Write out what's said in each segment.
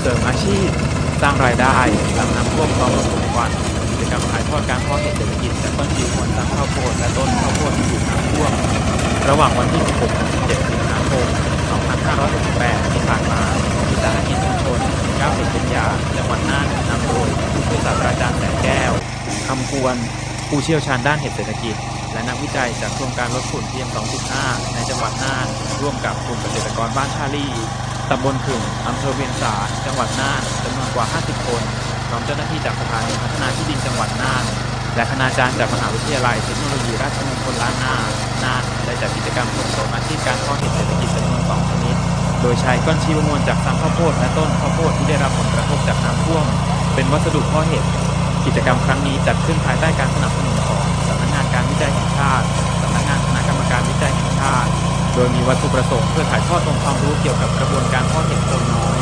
เสริมอาชีพ สร้างรายได้หลังน้ำท่วมพร้อมกับฝุ่นควันกิจกรรมถ่ายทอดการเพาะเห็ดเศรษฐกิจจากต้นจิ๋วหวนสังข้าวโพดและต้นข้าวโพดที่ถูกน้ำท่วม ระหว่างวันที่ 16ถึง17สิงหาคม 2568 ที่ผ่านมาวิสาหกิจชุมชนก้าวเห็ดเป็นยาจังหวัดน่านนำโดยผู้ศาสตราจารย์แสงแก้วคำควรผู้เชี่ยวชาญด้านเห็ดเศรษฐกิจ และนักวิจัยจากโครงการลดฝุ่น PM 2.5 ในจังหวัดน่านร่วมกับกลุ่มเกษตรกรบ้านท่าลี ตำบลขึ่งอำเภอเวียงสา จังหวัดน่านจำนวนกว่า 50 คนพร้อมเจ้าหน้าที่จากสถานีพัฒนาที่ดินจังหวัดน่าน และคณาจารย์จากมหาวิทยาลัยเทคโนโลยีราชมงคลล้านนาน่านได้จัดกิจกรรมส่งเสริมอาชีพการเพาะเห็ดเศรษฐกิจจำนวน2ชนิด โดยใช้ก้อนชีวมวลจากสังข้าวโพดและต้นข้าวโพดที่ได้รับผลกระทบจากน้ำท่วม เป็นวัสดุเพาะเห็ด กิจกรรมครั้งนี้จัดขึ้นภายใต้การสนับสนุนของ ยมีวัตถุประสงค์เพื่อถ่ายทอดองค์ความรู้เกี่ยวกับกระบวนการเพาะเห็ดโคนน้อย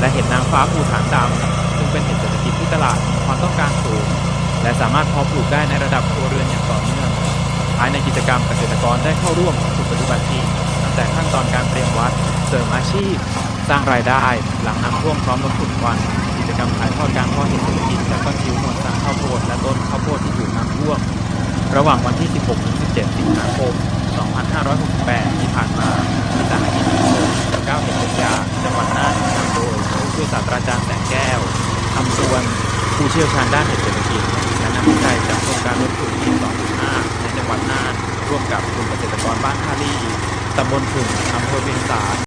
และเห็ดนางฟ้าภูฐานดำซึ่งเป็นเห็ดเศรษฐกิจที่ตลาดมีความต้องการสูง และสามารถเพาะปลูกได้ในระดับครัวเรือนอย่างต่อเนื่องภายในกิจกรรมเกษตรกรได้เข้าร่วมฝึกปฏิบัติจริงตั้งแต่ขั้นตอนการเตรียมวัด เสริมอาชีพ สร้างรายได้ หลังน้ำท่วมพร้อมลดฝุ่นควันกิจกรรมถ่ายทอดการเพาะเห็ดเศรษฐกิจจากต้นชิวมวลสร้างข้าวโพดและต้นข้าวโพดที่ถูกน้ำท่วม ระหว่างวันที่ 16-17 สิงหาคม 2568 ที่ผ่านมาที่สาหกิจชุมชนก้าเห็นยาจังหวัดน่านนำโดยผู้ช่วยศาสตราจารย์แสงแก้วคำสวนผู้เชี่ยวชาญด้านเศรษฐกิจและนักวิจัยจากโครงการลดฝุ่น PM 2.5 ในจังหวัดน่านร่วมกับกลุ่มเกษตรกรบ้านท่าลี่ตำบลผึ่งอำเภอเวียงสา